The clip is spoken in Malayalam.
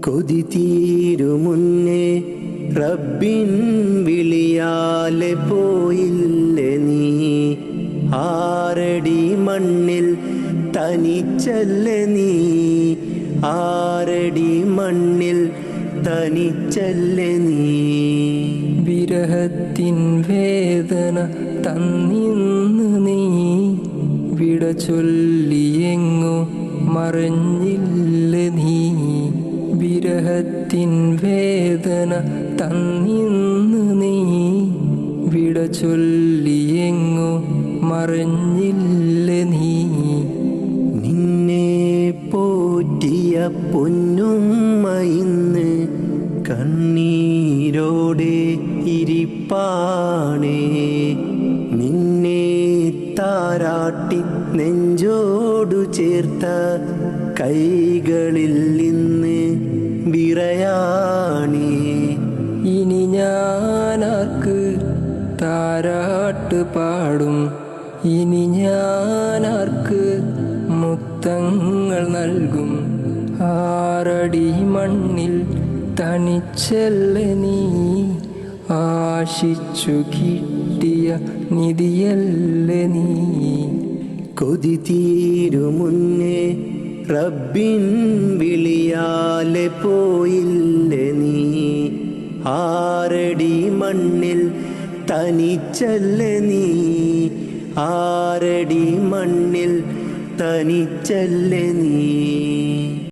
കൊതി തീരുമുന്നേ റബ്ബിൻ വിളിയാലെ പോയില്ലേ നീ? ആരടി മണ്ണിൽ തനിച്ചല്ലേ നീ? ആരടി മണ്ണിൽ തനിച്ചല്ലേ നീ? വിരഹത്തിൻ വേദന തന്നിന്ന് നീ വിട ചൊല്ലിയെങ്ങോ മറിഞ്ഞില്ല നീ? വിരഹത്തിൻ വേദന തന്നിന്ന് നീ വിട ചൊല്ലിയെങ്ങോ മറിഞ്ഞില്ല നീ. നിന്നെ പോറ്റിയ പൊന്നുമ്മയിന്ന് കണ്ണീരോടെ ഇരിപ്പാണേ. താരാട്ടി നെഞ്ചോടു ചേർത്ത കൈകളിൽ നിന്ന് വിറയാണി. ഇനി ഞാനാക്ക് താരാട്ട് പാടും. ഇനി ഞാനാർക്ക് മുത്തങ്ങൾ നൽകും. ആറടി മണ്ണിൽ തനിച്ചല്ല നീ ആശിച്ചു നിധിയല്ല നീ? കൊതി തീരുമുന്നേ റബ്ബിൻ വിളിയാലെ പോയില്ലേ നീ? ആരടി മണ്ണിൽ തനിച്ചല്ലേ നീ? ആരടി മണ്ണിൽ തനിച്ചല്ലേ നീ?